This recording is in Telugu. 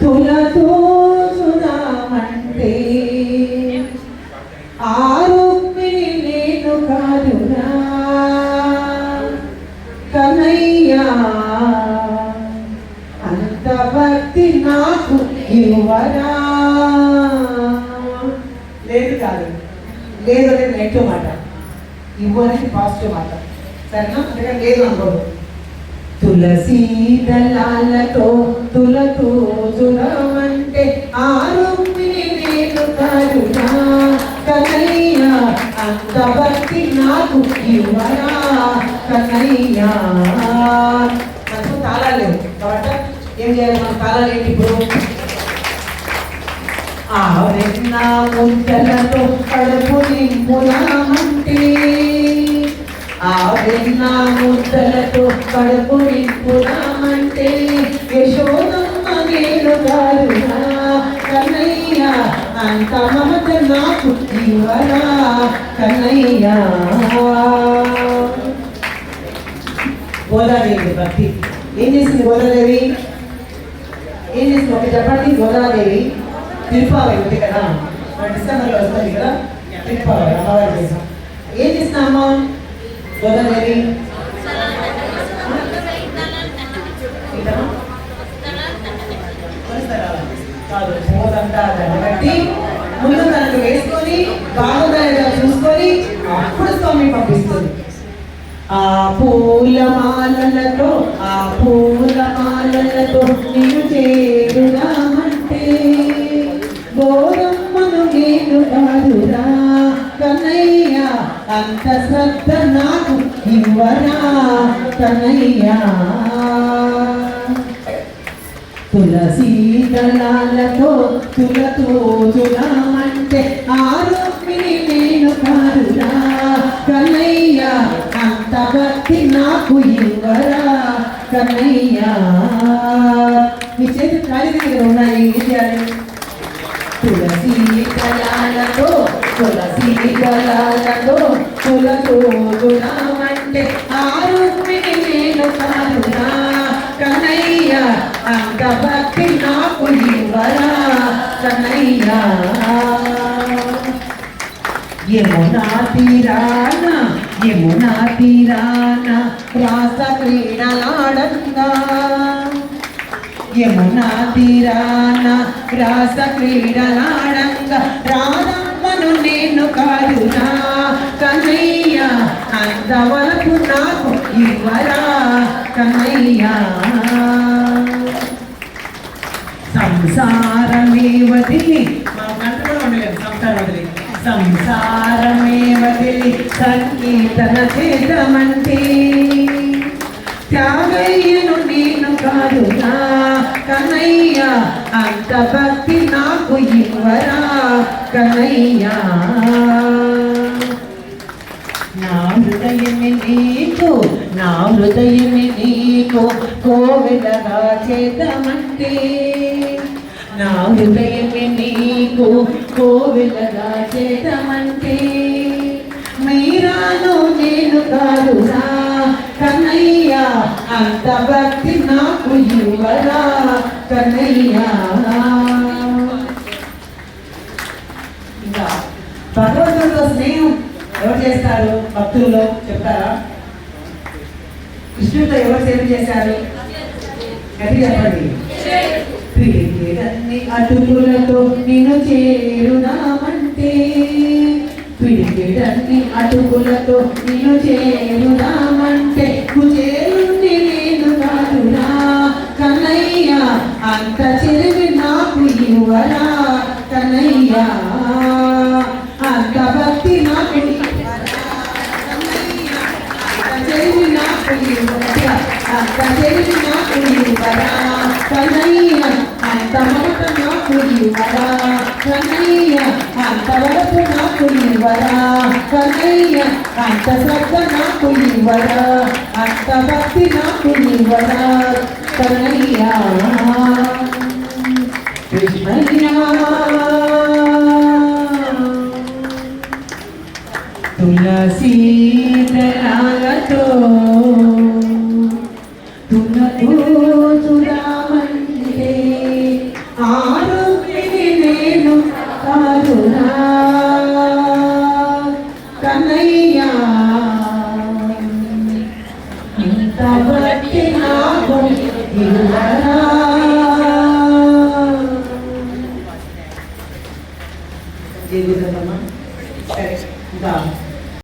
తులతో సురామంటే ఆ రుక్మిణి నేను కాదురా. కనయ్యా అంత భక్తి నాకు ఇవ్వరా. లేదు కాదు. లేదు అనేది నెగిటివ్ మాట ఇవ్వు అనేది పాజిటివ్ మాట? సరేనా? అందుకని లేదు అనుకోదు తులసి దళాలతో తులతో చుడమంటే ఆరుమిని నేను కరుణా కనయ్యా అంత భక్తి నాకు ఇవ్వరా కనయ్యా. మనకు తాళాలు లేవు. కాబట్టి ఏం చేయాలి? మన తాళాలు ఏంటి ఇప్పుడు? ఆ వెన్న ముద్దలతో కడుపు నింపుదామంటే ఆ ముద్దలతో కడుపు నింపుదామంటే యశోదమ్మ నేను కారునా కన్నయ్య అంత మమత నాకు ఇవ్వరా? కన్నయ్య గోదాదేవి భక్తి ఏం చేసింది గోదాదేవి? ఏం చేసింది? ఒక చెప్పండి గోదాదేవి. తిరుపావై ఉంది కదా? మన డిసెంబర్లో వస్తుంది కదా? తిరుపావై అమ్మవారి చేసాం ఏం చేసిన అమ్మ? ఏంటమ్మా? కొలుస్తారా? కాదు పోదంతా దండగట్టి ముందు తనకు వేసుకొని బాగుందా చూసుకొని అప్పుడు స్వామి పంపిస్తుంది ఆ పూల మాలలతో ఆ పూల మాలలతో నేను చేరుదామంటే అంత శ్రద్ధ నాకు ఇవ్వరా తనయ్యా తులసి దళాలతో తులతో చుడమంటే ఆరోగ్యని నేను కారురా కన్నయ్య అంత భక్తి నాకు ఇవ్వరా? కన్నయ్య. మీ చేతి ఖాళీ దగ్గర ఉన్నాయి ఏం దళాలతో తులసి దళాలతో తులతో చుడమంటే ఆరోగ్యని నేను కాదురా కన్నయ్య అంత భక్తి నాకు ఇవ్వరా యమునా తీరాన యమునా తీరాన రాస క్రీడలాడంగా యమునా తీరాన రాస క్రీడలాడంగా నేను కాదునా కన్నయ్య అంతవరకు నాకు ఇవ్వరా కన్నయ్య. సంసారమే వదిలి మా కంట కూడా ఉండలేదు సంసారం వదిలి. సంసారమే వదిలి సంకీర్తన చేతమంటే త్యాగయ్యను నేను కాదునా కన్నయ్య. అంత భక్తి నాకు ఇవ్వరా కనయ్యా. నా హృదయమే నీకు నా హృదయమే నీకు కోవిలగా చేద్దామంటే నా హృదయమే నీకు కోవిలగా చేద్దామంటే మీరాను నేను కాదురా కన్నయ్య అంత భక్తి నాకు ఇవ్వరా కన్నయ్య ఇంకా భగవంతుడితో స్నేహం ఎవరు చేస్తారు? భక్తుల్లో చెప్తారా? కృష్ణుడితో ఎవరు సేవ చేశారు? గట్టి చెప్పండి. పిడికిడన్ని అటుకులతో నేను చేరునామంటే పిడికిడన్ని అటుకులతో నేను చేరునామంటే కుచేరుండి నేను కన్నయ్య అంత భక్తి నాకు ఇవ్వరా కన్నయ్య అంత చెరివి నాకు ఇవ్వరా అంత చెరివి నాకు ఇవ్వరా కన్నయ్య అంత మాట నాకు ఇవ్వరా కన్నయ్య అంత వరకు నాకు ఇవ్వరా కన్నయ్య అంత శ్రద్ధ నాకు ఇవ్వరా అంత భక్తి నాకు ఇవ్వరా కన్నయ్య తులసీ దళాలతో తులతో చురామంటే నేను కాదునా కన్నయ్యా ఇంత నాకు ఇవ్వరా?